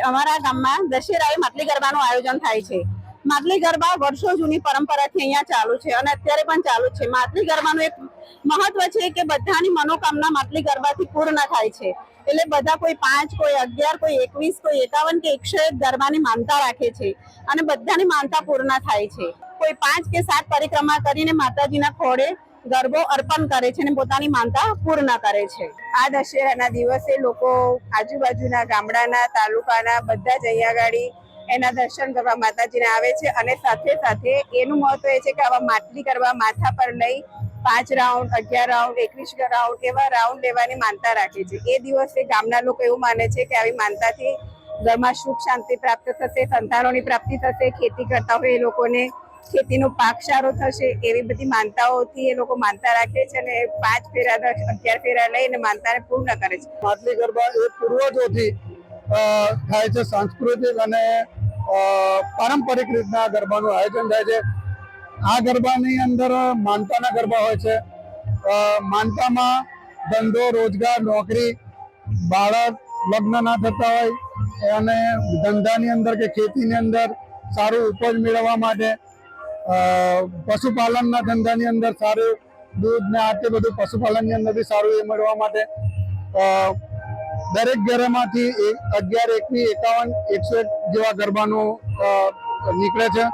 અમારા ગામમાં દશેરાએ માટલી ગરબાનું આયોજન થાય છે. માટલી ગરબા વર્ષો જૂની પરંપરાથી અહીંયા ચાલુ છે અને અત્યારે પણ ચાલુ છે. માટલી ગરબાનું એક મહત્વ છે કે બધાની મનોકામના માટલી ગરબાથી પૂર્ણ થાય છે. એટલે બધા કોઈ પાંચ, કોઈ અગિયાર, કોઈ એકવીસ, કોઈ એકાવન કે એકસો એક ગરબાની માનતા રાખે છે અને બધાની માનતા પૂર્ણ થાય છે. કોઈ પાંચ કે સાત પરિક્રમા કરીને માતાજીના ખોડે ગરબો અર્પણ કરે છે અને પોતાની માનતા પૂર્ણ કરે છે. આ દશેરાના દિવસે લોકો આજુબાજુના ગામડાના, તાલુકાના બધા જ અહીંયા ગાડી એના દર્શન કરવા માતાજીને આવે છે અને સાથે સાથે એનું મહત્વ એ છે કે આવા માટલી કરવા માથા પર લઈ પાંચ રાઉન્ડ, અગિયાર રાઉન્ડ, એકવીસ રાઉન્ડ એવા રાઉન્ડ લેવાની માનતા રાખે છે. એ દિવસે ગામના લોકો એવું માને છે કે આવી માનતાથી ઘરમાં સુખ, શાંતિ પ્રાપ્ત થશે, સંતાનોની પ્રાપ્તિ થશે, ખેતી કરતા હોય એ લોકોને ખેતીનો પાક સારો થશે એવી બધી માનતાઓથી એ લોકો માનતા રાખે છે અને પાંચ ફેરા દસ અગિયાર ફેરા લઈને માનતાને પૂર્ણ કરે છે. માટલી ગરબા એ પૂર્વજોથી થાય છે સાંસ્કૃતિક અને પારંપરિક રીતના ગરબાનું આયોજન થાય છે. આ ગરબાની અંદર માનતાના ગરબા હોય છે. માનતામાં ધંધો, રોજગાર, નોકરી, બાળક લગ્ન ના થતા હોય, અને ધંધાની અંદર કે ખેતીની અંદર સારું ઉપજ મેળવવા માટે પશુપાલનના ધંધાની અંદર સારું દૂધ ને આ તે બધું પશુપાલનની અંદર બી સારું એ મળવા માટે. દરેક ઘરેમાંથી અગિયાર એકવી એકાવન એકસો એક જેવા ગરબાનું નીકળે છે.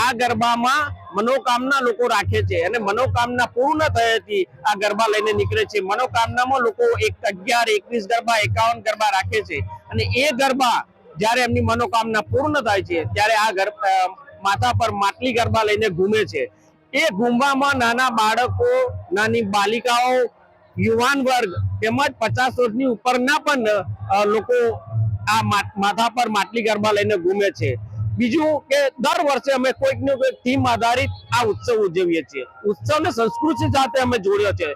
આ ગરબામાં મનોકામના લોકો રાખે છે અને મનોકામના પૂર્ણ થયેથી આ ગરબા લઈને નીકળે છે. મનોકામનામાં લોકો એક અગિયાર એકવીસ ગરબા એકાવન ગરબા રાખે છે. અને એ ગરબા જ્યારે એમની મનોકામના પૂર્ણ થાય છે ત્યારે આ ગર અ, માથા પર માટલી ગરબા લઈને ઘૂમે છે. એ ઘૂમવામાં નાના બાળકો, નાની બાલિકાઓ, યુવાન વર્ગ તેમજ પચાસ વર્ષની ઉપરના પણ લોકો આ માથા પર માટલી ગરબા લઈને ઘૂમે છે. બીજું કે દર વર્ષે અમે કોઈક ને કોઈક થીમ આધારિત આ ઉત્સવ ઉજવીએ છીએ. ઉત્સવને સંસ્કૃતિ સાથે અમે જોડ્યો છે.